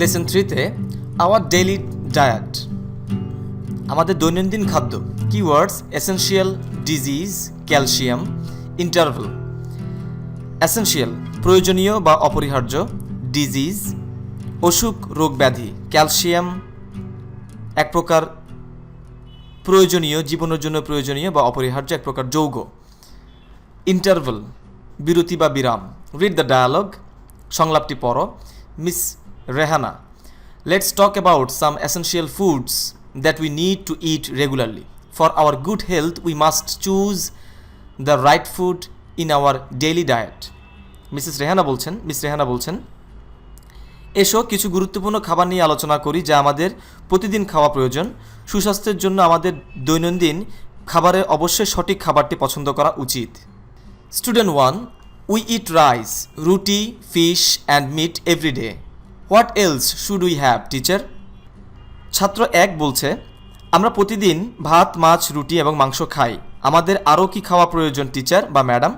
Lesson থ্রিতে hour daily diet আমাদের দৈনন্দিন খাদ্য keywords essential disease calcium interval essential প্রয়োজনীয় বা অপরিহার্য ডিজিজ অসুখ, রোগ ব্যাধি ক্যালসিয়াম এক প্রকার প্রয়োজনীয়, জীবনের জন্য প্রয়োজনীয় বা অপরিহার্য, এক প্রকার যৌগ. ইন্টারভেল বিরতি বা বিরাম. রিড দ্য ডায়ালগ সংলাপটি পড়ো. Miss Rehana let's talk about some essential foods that we need to eat regularly for our good health we must choose the right food in our daily diet mrs Rehana বলছেন miss Rehana বলছেন, এসো কিছু গুরুত্বপূর্ণ খাবার নিয়ে আলোচনা করি যা আমাদের প্রতিদিন খাওয়া প্রয়োজন। সুস্বাস্থ্যের জন্য আমাদের দৈনন্দিন খাবারে অবশ্যই সঠিক খাবারটি পছন্দ করা উচিত। Student one we eat rice roti fish and meat every day what else should we have, teacher? ছাত্র এক বলছে, আমরা প্রতিদিন ভাত, মাছ, রুটি এবং মাংস খাই। আমাদের আরও কি খাওয়া প্রয়োজন, টিচার বা ম্যাডাম?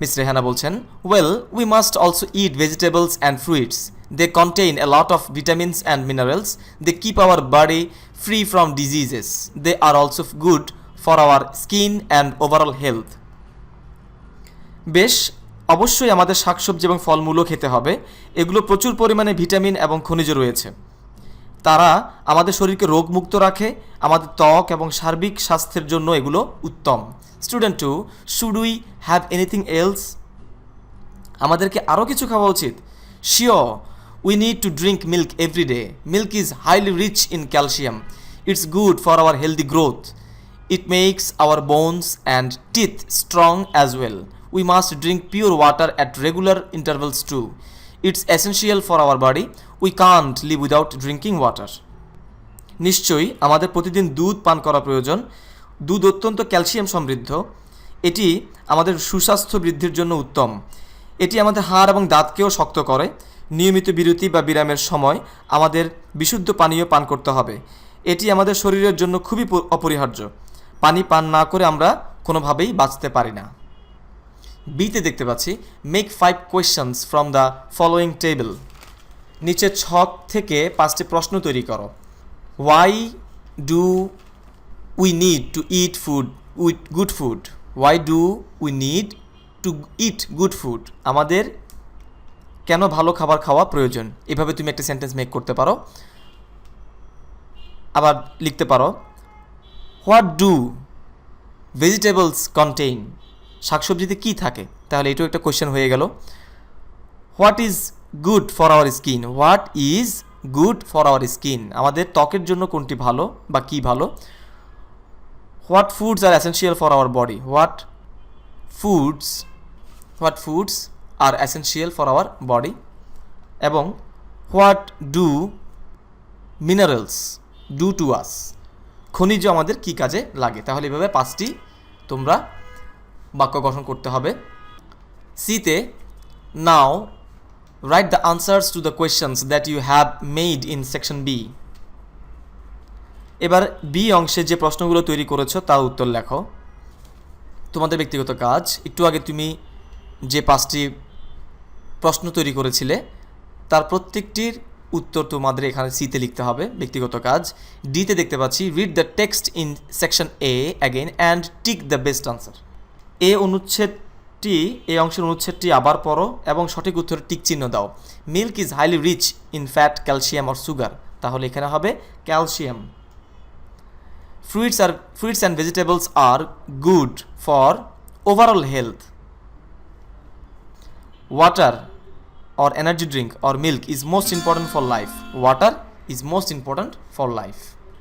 মিস রেহানা বলছেন well we must also eat vegetables and fruits they contain a lot of vitamins and minerals they keep our body free from diseases they are also good for our skin and overall health বেশ অবশ্যই আমাদের শাকসবজি এবং ফলমূলও খেতে হবে। এগুলো প্রচুর পরিমাণে ভিটামিন এবং খনিজ রয়েছে। তারা আমাদের শরীরকে রোগমুক্ত রাখে, আমাদের ত্বক এবং সার্বিক স্বাস্থ্যের জন্য এগুলো উত্তম। Student two should we have anything else আমাদেরকে আরও কিছু খাওয়া উচিত। Sure we need to drink milk every day milk is highly rich in calcium it's good for our healthy growth it makes our bones and teeth strong as well. We must drink pure water at regular intervals too. It's essential for our body. We can't live without drinking water. নিশ্চয়ই আমাদের প্রতিদিন দুধ পান করা প্রয়োজন। দুধ অত্যন্ত calcium সমৃদ্ধ। এটি আমাদের সুস্বাস্থ্য বৃদ্ধির জন্য উত্তম। এটি আমাদের হাড় এবং দাঁতকেও শক্ত করে। নিয়মিত বিরতি বা বিরামের সময় আমাদের বিশুদ্ধ পানীয় পান করতে হবে। এটি আমাদের শরীরের জন্য খুবই অপরিহার্য। পানি পান না করে আমরা কোনোভাবেই বাঁচতে পারি না। বিতে দেখতে পাচ্ছি make five questions from the following table নিচে ছক থেকে পাঁচটি প্রশ্ন তৈরি করো। Why do we need to eat food with good food why do we need to eat good food আমাদের কেন ভালো খাবার খাওয়া প্রয়োজন? এভাবে তুমি একটা সেন্টেন্স মেক করতে পারো। আবার লিখতে পারো। হোয়াট ডু ভেজিটেবলস কন্টেইন শাকসবজিতে কী থাকে? তাহলে এটাও একটা কোয়েশ্চেন হয়ে গেল। What is good for our skin what is good for our skin আমাদের ত্বকের জন্য কোনটি ভালো বা কী ভালো? What foods are essential for our body what foods what foods are essential for our body এবং what do minerals do to us খনিজ আমাদের কি কাজে লাগে? তাহলে এভাবে পাঁচটি তোমরা বাক্য গঠন করতে হবে। সিতে now write the answers to the questions that you have made in section B এবার বি অংশে যে প্রশ্নগুলো তৈরি করেছ, তার উত্তর লেখো। তোমাদের ব্যক্তিগত কাজ, একটু আগে তুমি যে পাঁচটি প্রশ্ন তৈরি করেছিলে, তার প্রত্যেকটির উত্তর তোমাদের এখানে সিতে লিখতে হবে, ব্যক্তিগত কাজ। ডিতে দেখতে পাচ্ছি read the text in section A again and tick the best answer A অনুচ্ছেদটি এই অংশের অনুচ্ছেদটি আবার পড়ো এবং সঠিক উত্তরের টিক চিহ্ন দাও। Milk is highly rich in fat, calcium R sugar. তাহলে এখানে হবে calcium. Fruits are, fruits and vegetables are good for overall health. Water or energy drink or milk is most important for life. Water is most important for life.